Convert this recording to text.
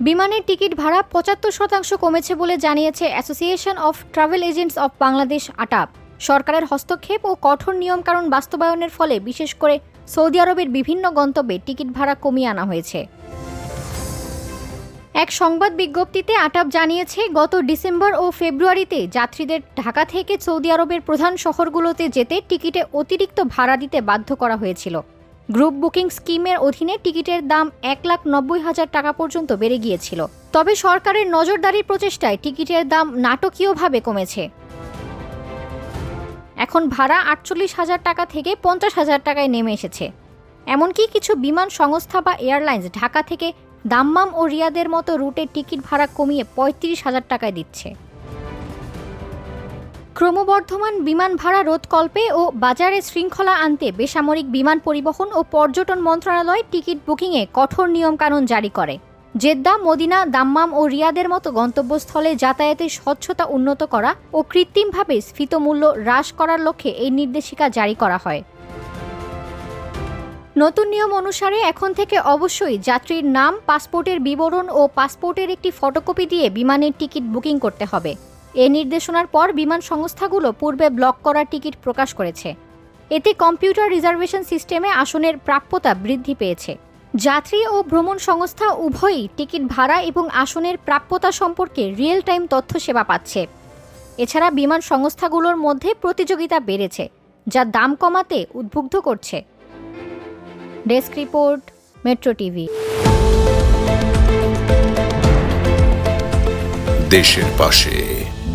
বিমানের টিকিট ভাড়া পঁচাত্তর শতাংশ কমেছে বলে জানিয়েছে association of travel agents of Bangladesh ATAB সরকারের হস্তক্ষেপ ও কঠোর নিয়মকানুন বাস্তবায়নের ফলে বিশেষ করে সৌদি আরবের বিভিন্ন গন্তব্যে টিকিট ভাড়া কমিয়ে আনা হয়েছে। এক সংবাদ বিজ্ঞপ্তিতে আটাপ জানিয়েছে, গত ডিসেম্বর ও ফেব্রুয়ারিতে যাত্রীদের ঢাকা থেকে সৌদি আরবের প্রধান শহরগুলোতে যেতে টিকিটে অতিরিক্ত ভাড়া দিতে বাধ্য করা হয়েছিল। গ্রুপ বুকিং স্কিমের অধীনে টিকিটের দাম এক লাখ নব্বই হাজার টাকা পর্যন্ত বেড়ে গিয়েছিল। তবে সরকারের নজরদারির প্রচেষ্টায় টিকিটের দাম নাটকীয়ভাবে কমেছে। এখন ভাড়া আটচল্লিশ হাজার টাকা থেকে পঞ্চাশ হাজার টাকায় নেমে এসেছে। এমনকি কিছু বিমান সংস্থা বা এয়ারলাইন্স ঢাকা থেকে দাম্মাম ও রিয়াদের মতো রুটের টিকিট ভাড়া কমিয়ে পঁয়ত্রিশ হাজার টাকায় দিচ্ছে। ক্রমবর্ধমান বিমান ভাড়া রোধকল্পে ও বাজারে শৃঙ্খলা আনতে বেসামরিক বিমান পরিবহন ও পর্যটন মন্ত্রণালয় টিকিট বুকিংয়ে কঠোর নিয়মকানুন জারি করে। জেদ্দা, মদিনা, দাম্মাম ও রিয়াদের মতো গন্তব্যস্থলে যাতায়াতের স্বচ্ছতা উন্নত করা ও কৃত্রিমভাবে স্ফীত মূল্য হ্রাস করার লক্ষ্যে এই নির্দেশিকা জারি করা হয়। নতুন নিয়ম অনুসারে এখন থেকে অবশ্যই যাত্রীর নাম, পাসপোর্টের বিবরণ ও পাসপোর্টের একটি ফটোকপি দিয়ে বিমানের টিকিট বুকিং করতে হবে। এ নির্দেশনার পর বিমান সংস্থাগুলো পূর্বে ব্লক করা টিকিট প্রকাশ করেছে। এতে কম্পিউটার রিজার্ভেশন সিস্টেমে আসনের প্রাপ্যতা বৃদ্ধি পেয়েছে। যাত্রী ও ভ্রমণ সংস্থা উভয়ই টিকিট ভাড়া এবং আসনের প্রাপ্যতা সম্পর্কে রিয়েল টাইম তথ্য সেবা পাচ্ছে। এছাড়া বিমান সংস্থাগুলোর মধ্যে প্রতিযোগিতা বেড়েছে, যা দাম কমাতে উদ্বুদ্ধ করছে। Desk report, metro TV. দেশের পাশে।